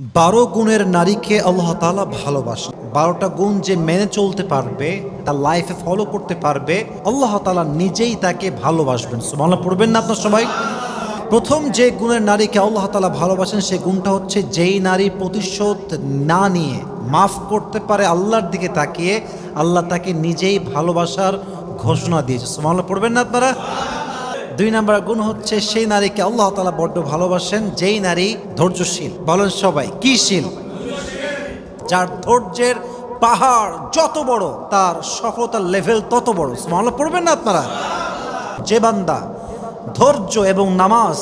বারো গুণের নারীকে আল্লাহ তালা ভালোবাসে। বারোটা গুণ যে মেনে চলতে পারবে, তার লাইফে ফলো করতে পারবে, আল্লাহ তালা নিজেই তাকে ভালোবাসবেন। সুবহানাল্লাহ, পড়বেন না আপনার সবাই? প্রথম যে গুণের নারীকে আল্লাহ তালা ভালোবাসেন সেই গুণটা হচ্ছে যেই নারী প্রতিশোধ না নিয়ে মাফ করতে পারে আল্লাহর দিকে তাকিয়ে, আল্লাহ তাকে নিজেই ভালোবাসার ঘোষণা দিয়েছে। সুবহানাল্লাহ, পড়বেন না আপনারা? দুই নাম্বার গুণ হচ্ছে সেই নারীকে আল্লাহ তালা বড্ড ভালোবাসেন, যেই নারী ধৈর্যশীল। বলেন সবাই, কি শীল? যার ধৈর্যের পাহাড় যত বড়, তার সফলতার লেভেল তত বড়। মামলা পড়বেন না আপনারা? যে বান্দা ধৈর্য এবং নামাজ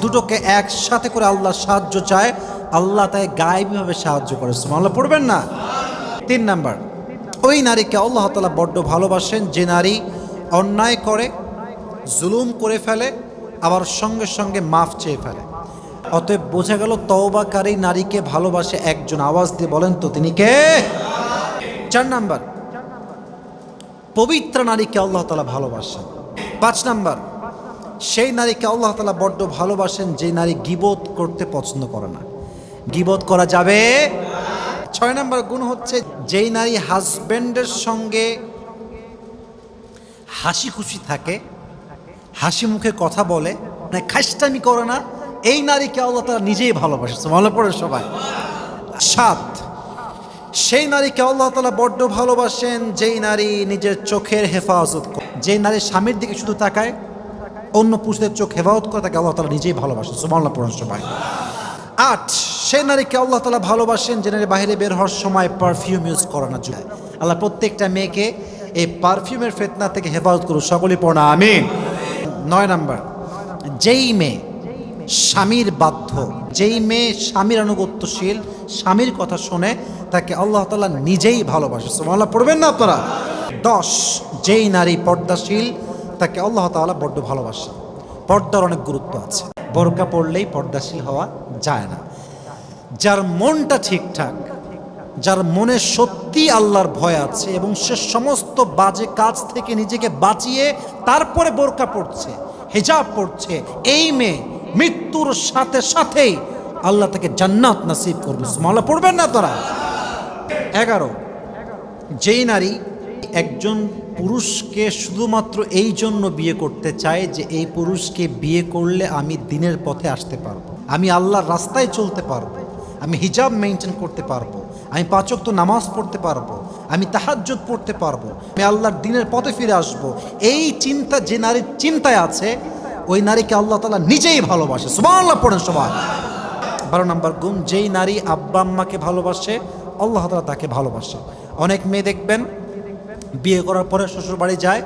দুটোকে একসাথে করে আল্লাহ সাহায্য চায়, আল্লাহ তাই গায়েবীভাবে সাহায্য করে। মামলা পড়বেন না? তিন নাম্বার, ওই নারীকে আল্লাহ তালা বড্ড ভালোবাসেন, যে নারী অন্যায় করে জুলুম করে ফেলে, আবার সঙ্গে সঙ্গে মাফ চেয়ে ফেলে। অতএব বোঝা গেল তওবাকারী নারীকে ভালোবাসে একজন। আওয়াজ দিয়ে বলেন তো, তিনি কে? চার নাম্বার। পবিত্র নারীকে আল্লাহ তালা ভালোবাসেন। পাঁচ নাম্বার। সেই নারীকে আল্লাহ তালা বড্ড ভালোবাসেন যে নারী গিবোধ করতে পছন্দ করে না। গিবোধ করা যাবে? ছয় নাম্বার গুণ হচ্ছে যেই নারী হাজব্যান্ডের সঙ্গে হাসি খুশি থাকে হাসি মুখে কথা বলে মানে খাইস্টামি করে না, এই নারীকে আল্লাহ তারা নিজেই ভালোবাসে। মনে পড়ে সবাই। সাত, সেই নারীকে আল্লাহ তালা বড্ড ভালোবাসেন, যেই নারী নিজের চোখের হেফাজত করে যেই নারী স্বামীর দিকে শুধু তাকায়, অন্য পুরুষদের চোখ হেফাজত করে তাকে আল্লাহ তালা নিজেই ভালোবাসেন। সুমাল্লা পড়েন সবাই। আট, সেই নারীকে আল্লাহ তালা ভালোবাসেন, যে নারী বাইরে বের হওয়ার সময় পারফিউম ইউজ করে না আল্লাহ প্রত্যেকটা মেয়েকে এই পারফিউমের ফেতনা থেকে হেফাজত করুন সকলেই পড়া আমিন। নয় নাম্বার, যেই মেয়ে স্বামীর বাধ্য, যেই মেয়ে স্বামীর আনুগত্যশীল, স্বামীর কথা শুনে তাকে আল্লাহ তালা নিজেই ভালোবাসে। সুমাল্লাহ পড়বেন না আপনারা? দশ, যেই নারী পর্দাশীল, তাকে আল্লাহ তাআলা বড্ড ভালোবাসে। পর্দার অনেক গুরুত্ব আছে। বোরকা পড়লেই পর্দাশীল হওয়া যায় না। যার মনটা ঠিকঠাক, যার মনে সত্যি আল্লাহর ভয় আছে এবং সে সমস্ত বাজে কাজ থেকে নিজেকে বাঁচিয়ে তারপরে বোরকা পড়ছে হেজাব পড়ছে, এই মেয়ে মৃত্যুর সাথে সাথেই আল্লাহ তাকে জান্নাত নাসিব করবে। মালা পড়বেন না তারা। এগারো, যেই নারী একজন পুরুষকে শুধুমাত্র এই জন্য বিয়ে করতে চায় যে এই পুরুষকে বিয়ে করলে আমি দিনের পথে আসতে পারব, আমি আল্লাহর রাস্তায় চলতে পারব, আমি হিজাব মেনটেন করতে পারব। আমি পাচক তো নামাজ পড়তে পারব, আমি তাহাজ্জুদ পড়তে পারব, আমি আল্লাহর দিনের পথে ফিরে আসব। এই চিন্তা, যে নারীর চিন্তায় আছে, ওই নারীকে আল্লাহ তালা নিজেই ভালোবাসে। সুবহানাল্লাহ পড়েন সবাই। বারো নম্বর গুণ, যেই নারী আব্বা আম্মাকে ভালোবাসে, আল্লাহ তালা তাকে ভালোবাসে। অনেক মেয়ে দেখবেন, বিয়ে করার পরে শ্বশুর বাড়ি যায়,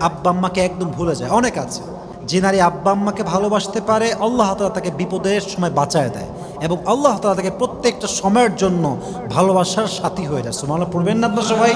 আব্বা আম্মাকে একদম ভুলে যায়। অনেক আছে। যে নারী আব্বা আম্মাকে ভালোবাসতে পারে, আল্লাহ তালা তাকে বিপদের সময় বাঁচায় দেয়। এবং আল্লাহ তালা তাকে প্রত্যেকটা সময়ের জন্য ভালোবাসার সাথী হয়ে যায়। সুমালা পড়বেন না আপনার সবাই?